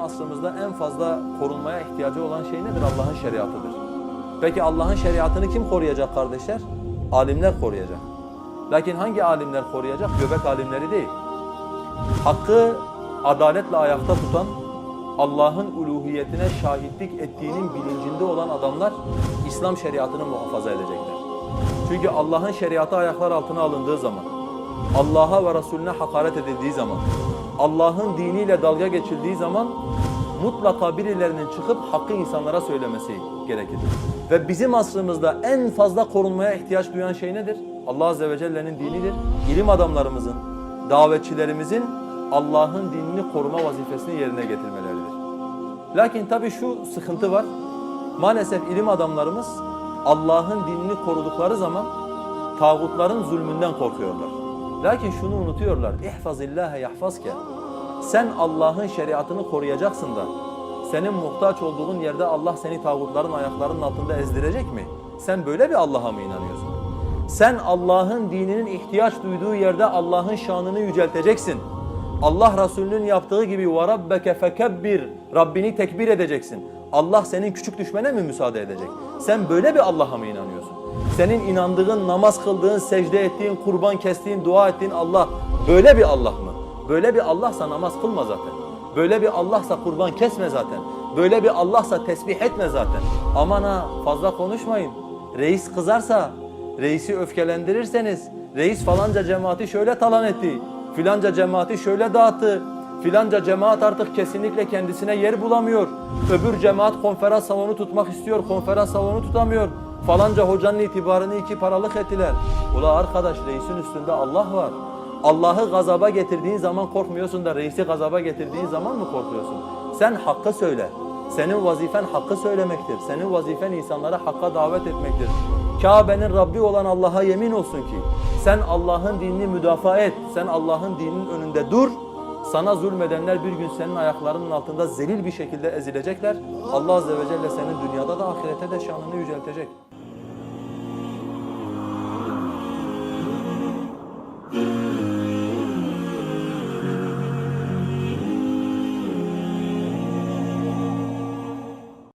asrımızda en fazla korunmaya ihtiyacı olan şey nedir? Allah'ın şeriatıdır. Peki Allah'ın şeriatını kim koruyacak kardeşler? Alimler koruyacak. Lakin hangi alimler koruyacak? Göbek alimleri değil. Hakkı adaletle ayakta tutan, Allah'ın uluhiyetine şahitlik ettiğinin bilincinde olan adamlar İslam şeriatını muhafaza edecekler. Çünkü Allah'ın şeriatı ayaklar altına alındığı zaman, Allah'a ve Resulüne hakaret edildiği zaman, Allah'ın diniyle dalga geçildiği zaman mutlaka birilerinin çıkıp hakkı insanlara söylemesi gerekir. Ve bizim asrımızda en fazla korunmaya ihtiyaç duyan şey nedir? Allah Azze ve Celle'nin dinidir. İlim adamlarımızın, davetçilerimizin Allah'ın dinini koruma vazifesini yerine getirmeleridir. Lakin tabii şu sıkıntı var. Maalesef ilim adamlarımız Allah'ın dinini korudukları zaman tağutların zulmünden korkuyorlar. Lakin şunu unutuyorlar. İhfazillâhe yahfazke. Sen Allah'ın şeriatını koruyacaksın da senin muhtaç olduğun yerde Allah seni tağutların ayaklarının altında ezdirecek mi? Sen böyle bir Allah'a mı inanıyorsun? Sen Allah'ın dininin ihtiyaç duyduğu yerde Allah'ın şanını yücelteceksin. Allah Resulü'nün yaptığı gibi وَرَبَّكَ فَكَبِّرْ Rabbini tekbir edeceksin. Allah senin küçük düşmene mi müsaade edecek? Sen böyle bir Allah'a mı inanıyorsun? Senin inandığın, namaz kıldığın, secde ettiğin, kurban kestiğin, dua ettiğin Allah böyle bir Allah mı? Böyle bir Allah'sa namaz kılma zaten. Böyle bir Allah'sa kurban kesme zaten. Böyle bir Allah'sa tesbih etme zaten. Aman ha fazla konuşmayın. Reis kızarsa, reisi öfkelendirirseniz, reis falanca cemaati şöyle talan etti, filanca cemaati şöyle dağıttı, filanca cemaat artık kesinlikle kendisine yer bulamıyor. Öbür cemaat konferans salonu tutmak istiyor, konferans salonu tutamıyor. Falanca hocanın itibarını iki paralık ettiler. Ula arkadaş reisin üstünde Allah var. Allah'ı gazaba getirdiğin zaman korkmuyorsun da reisi gazaba getirdiğin zaman mı korkuyorsun? Sen hakkı söyle. Senin vazifen hakkı söylemektir. Senin vazifen insanlara hakka davet etmektir. Kabe'nin Rabbi olan Allah'a yemin olsun ki sen Allah'ın dinini müdafaa et. Sen Allah'ın dininin önünde dur. Sana zulmedenler bir gün senin ayaklarının altında zelil bir şekilde ezilecekler. Allah Azze ve Celle senin dünyada da ahirette de şanını yüceltecek.